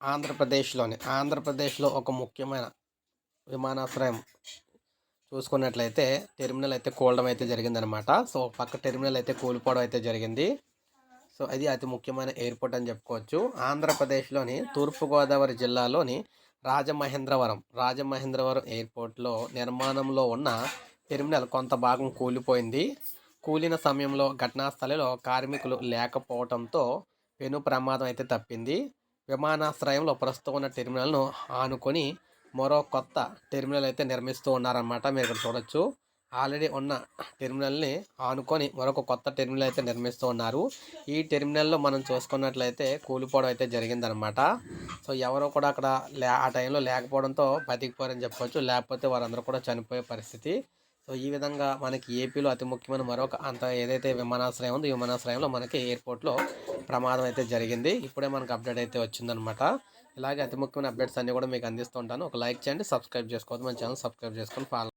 ఆంధ్రప్రదేశ్లోని ఆంధ్రప్రదేశ్లో ఒక ముఖ్యమైన విమానాశ్రయం చూసుకున్నట్లయితే టెర్మినల్ అయితే కూలడం అయితే జరిగిందనమాట సో పక్క టెర్మినల్ అయితే కూలిపోవడం అయితే జరిగింది. సో అది అతి ముఖ్యమైన ఎయిర్పోర్ట్ అని చెప్పుకోవచ్చు. ఆంధ్రప్రదేశ్లోని తూర్పుగోదావరి జిల్లాలోని రాజమహేంద్రవరం రాజమహేంద్రవరం ఎయిర్పోర్ట్లో నిర్మాణంలో ఉన్న టెర్మినల్ కొంత భాగం కూలిపోయింది. కూలిన సమయంలో ఘటనా స్థలిలో కార్మికులు లేకపోవడంతో పెను ప్రమాదం అయితే తప్పింది. విమానాశ్రయంలో ప్రస్తుతం ఉన్న టెర్మినల్ను ఆనుకొని మరో కొత్త టెర్మినల్ అయితే నిర్మిస్తూ ఉన్నారన్నమాట మీరు ఇక్కడ చూడొచ్చు. ఆల్రెడీ ఉన్న టెర్మినల్ని ఆనుకొని మరొక కొత్త టెర్మినల్ అయితే నిర్మిస్తూ ఉన్నారు. ఈ టెర్మినల్లో మనం చూసుకున్నట్లయితే కూలిపోవడం అయితే జరిగిందనమాట సో ఎవరో కూడా అక్కడ లే ఆ టైంలో లేకపోవడంతో బతికిపోరని చెప్పవచ్చు లేకపోతే వారందరూ కూడా చనిపోయే పరిస్థితి. సో ఈ విధంగా మనకి ఏపీలో అతి ముఖ్యమైన మరొక అంత ఏదైతే విమానాశ్రయం ఉందో విమానాశ్రయంలో మనకి ఎయిర్పోర్ట్లో ప్రమాదం అయితే జరిగింది. ఇప్పుడే మనకు అప్డేట్ అయితే వచ్చిందనమాట ఇలాగే అతి ముఖ్యమైన అప్డేట్స్ అన్నీ కూడా మీకు అందిస్తుంటాను ఒక లైక్ చేయండి సబ్స్క్రైబ్ చేసుకోవద్దు. మన ఛానల్ సబ్స్క్రైబ్ చేసుకొని ఫాలో